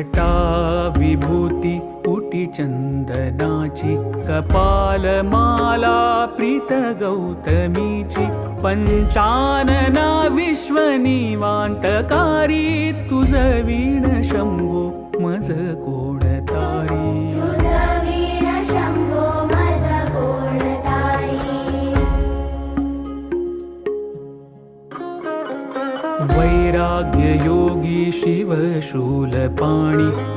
जटा विभूती उटी चंदनाची कपालमाला प्रीत गौतमीची पंचानना विश्वनिवांतकारी तुझ वीण शंभो मज भाग्ययोगी योगी शिव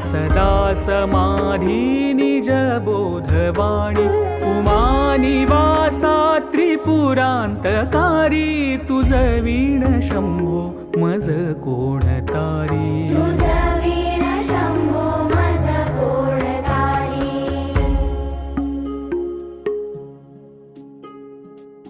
सदा समाधी निज बोधवाणी. उमानिवासा त्रिपुरान्तकारी तुझ वीण शंभो मज कोणतारी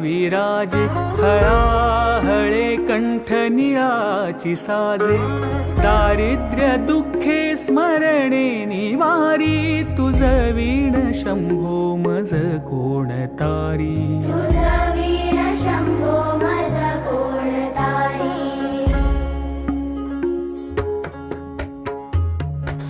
विराजे हळाहळे कंठ निळाची साजे. दारिद्र्य दुःखे स्मरणे निवारी तुझ वीण शंभो मज कोणतारी तुझवीण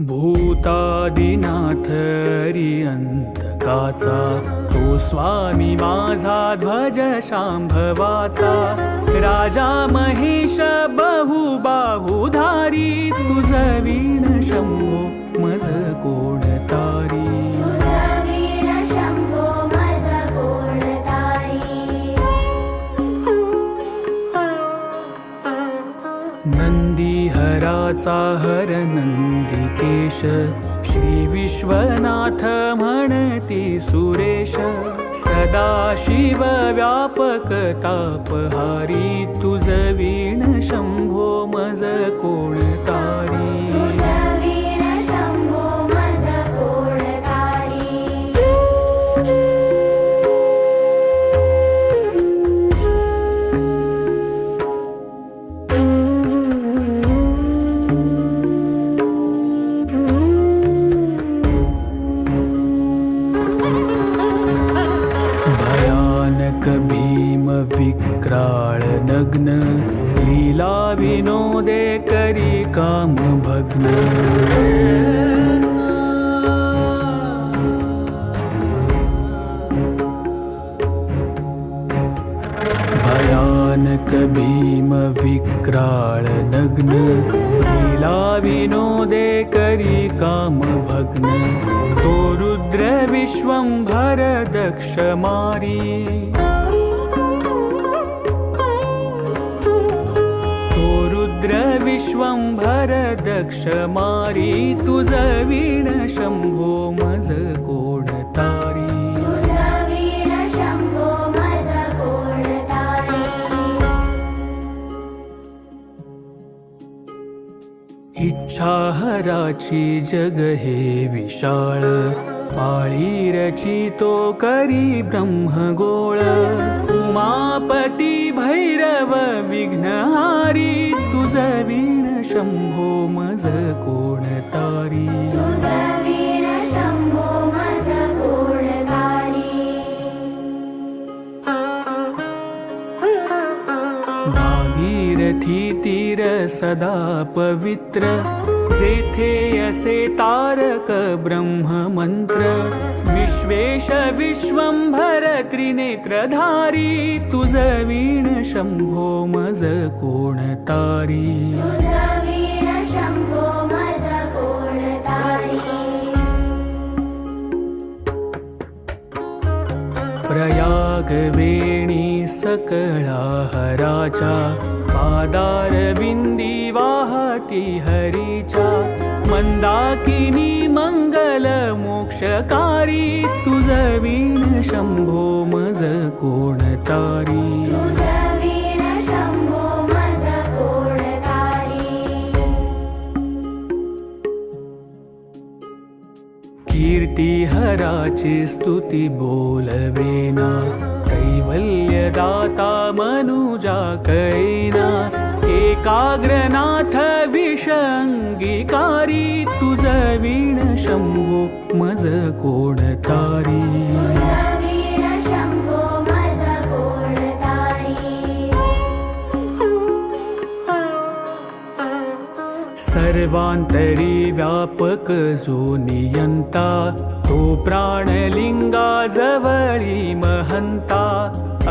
भूतादिनाथ अंतकाचा तो स्वामी माझा ध्वज शांभवाचा राजा महेश बहुबाहुधारी तुझ वीण शंभो मज कोण नंदीहराचा हर नंदिकेश श्री विश्वनाथ म्हणती सुरेश सदा शिव व्यापक तापहारी तुझ वीण शंभो मज कोण रुद्र विश्वंभर दक्ष मारी। तो रुद्र विश्वंभर दक्ष मारी। तुझ वीण शंभो मज कोण इच्छाहराची जग हे विशाळ. पाळी रचितो करी ब्रह्मगोळ. उमापती भैरव विघ्नहारी. तुझ वीण शंभो मज कोण भागीरथी तीर सदा पवित्र। जेथे असे तारक ब्रह्ममंत्र विश्वेश विश्वंभर त्रिनेत्रधारी तुझ वीण शंभो मज कोणतारी प्रयाग सकळा हराचा पादार बिंदी वाहती हरीच्या मंदाकिनी मंगल मोक्षकारी तुझ वीण शंभो मज कोणतारी कीर्ती हराची स्तुती बोलवेना कैवल्यदाता मनुजा कळेना एकाग्रनाथ विषंगीकारी तुझ वीण शंभो मज कोणतारी सर्वांतरी व्यापक जो नियंता तो प्राणलिंगा जवळी महंता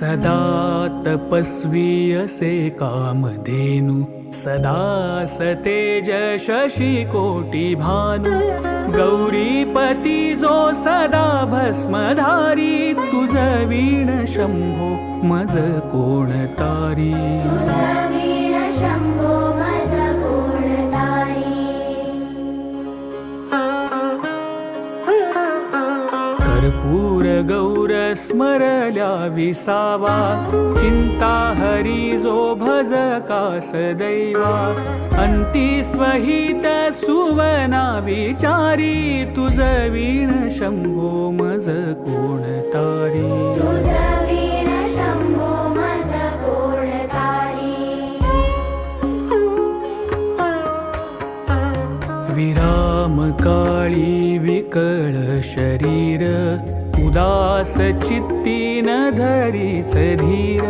सदा तपस्वी असे कामधेनु सदा सतेज शशी कोटी भानु। गौरीपती जो सदा भस्मधारी तुझ वीण शंभो मज कोण तारी। कर्पूर गौर स्मरल्या विसावा. चिंता हरी जो भज कास दैवा. अंती स्वहित सुवना विचारी. तुझ वीण शंभो मज कोण तारी. तुझ वीण शंभो मज कोणतारी विराम काळी विकळ शरीर. उदास चित्ती न धरीच धीर.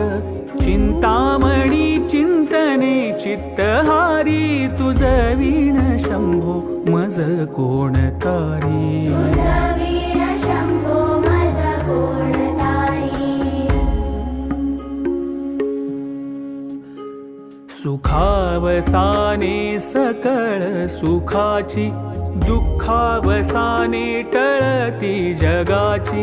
चिंतामणी चिंतने चित्तहारी तुझ वीण शंभो मज कोण तारी? सुखावसाने सकळ सुखाची दुःखावसाने टळती जगाची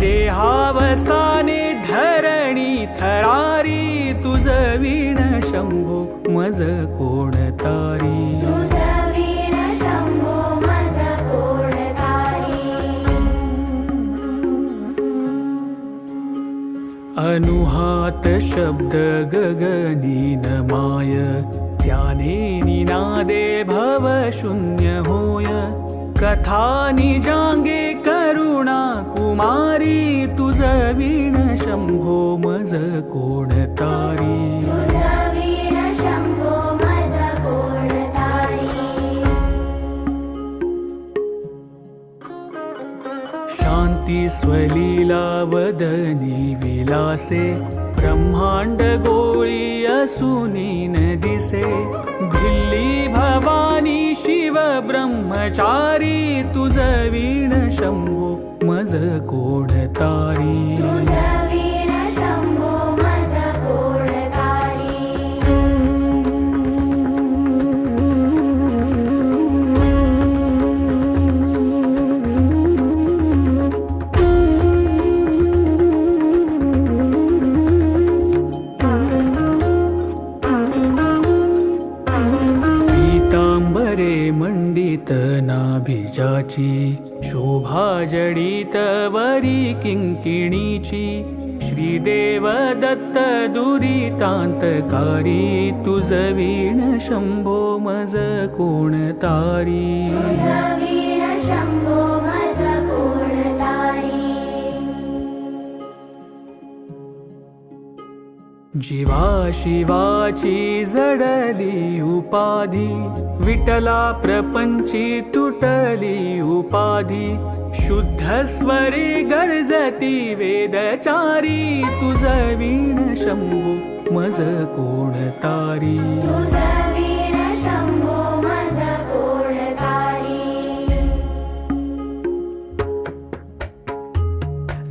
देहावसाने धरणी थरारी तुझ वीण शंभो मज कोण तारी? तुझ वीण शंभो मज कोणतारी अनुहात शब्द गगनी न माय त्याने निनादे भव शून्य होय. कथा निजांगे करुणा कुमारी तुझ वीण शंभो मज कोण तारी? तुझ वीण शंभो मज कोणतारी शांती स्वलीला वदनी विलासे ब्रह्मांड गोळी असुनी न दिसे भिल्ली भवानी शिव ब्रह्मचारी तुझ वीण शंभू मज कोण ज्याची शोभा जडित वरी किंकिणीची श्रीदेव दत्त दुरितांतकारी तुझ वीण शंभो मज कोण तारी? जीवा शिवाची जडली उपाधी विटला प्रपंची तुटली उपाधी. शुद्ध स्वरे गर्जती वेदचारी तुझ वीण शंभू मज कोण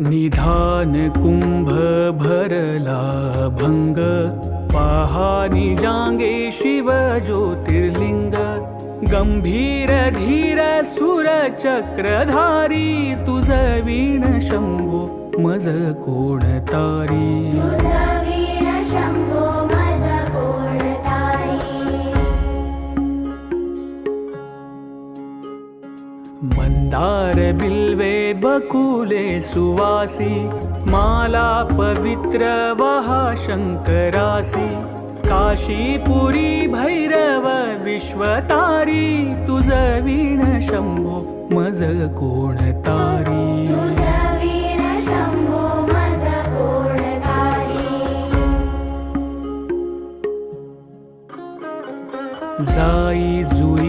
निधान कुंभ भरला भंग पहानी जांगे शिव ज्योतिर्लिंग गंभीर धीर सुर चक्रधारी तुझ वीण शंभू मज कोण तारी? मंदार बिल्वे बकुले सुवासी माला पवित्र वहा शंकरासी काशीपुरी भैरव विश्वतारी तुझ वीण शंभो मज कोण तारी? तुझ वीण शंभो मज कोण तारी? जाई जुई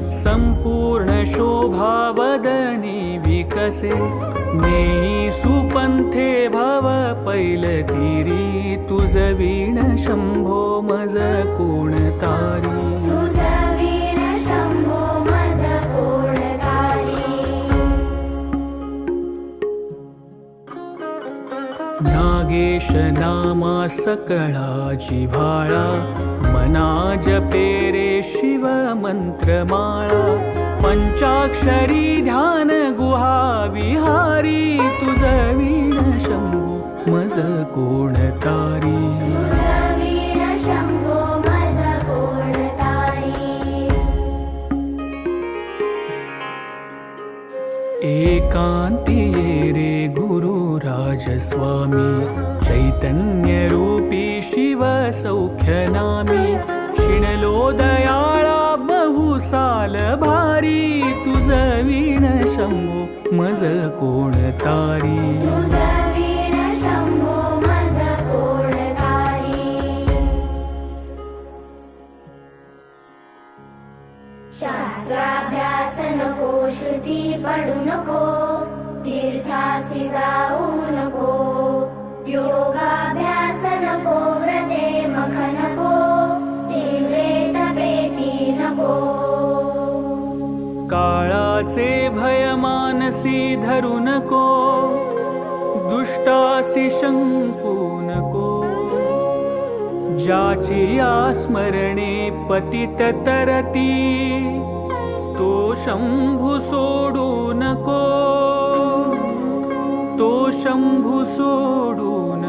संपूर्ण शोभावदने विकसे नेई सुपंथे भव पैलतीरी तुझ वीण शंभो मज कोण गणेश नामा सकळा जिव्हाळा मना जपे रे शिव मंत्रमाळा पंचाक्षरी ध्यान गुहा विहारी तुझ वीण शंभू मज कोण तारी? एकांती रे गुरु राजस्वामी चैतन्यरूपी शिव सौख्य नामी बहुसाल भारी तुझ वीण शंभू शंभो मज कोण तारी? शास्त्राभ्यास नको श्रुती पडू नको तीर्थासी जाऊ नको. व्रते तीव्रे तपेती नको। काळाचे भय मानसी धरू नको दुष्टासी शंकू नको। ज्याची आस्मरणे पतित तरती तो शंभू सोडू नको। शंभू सोडून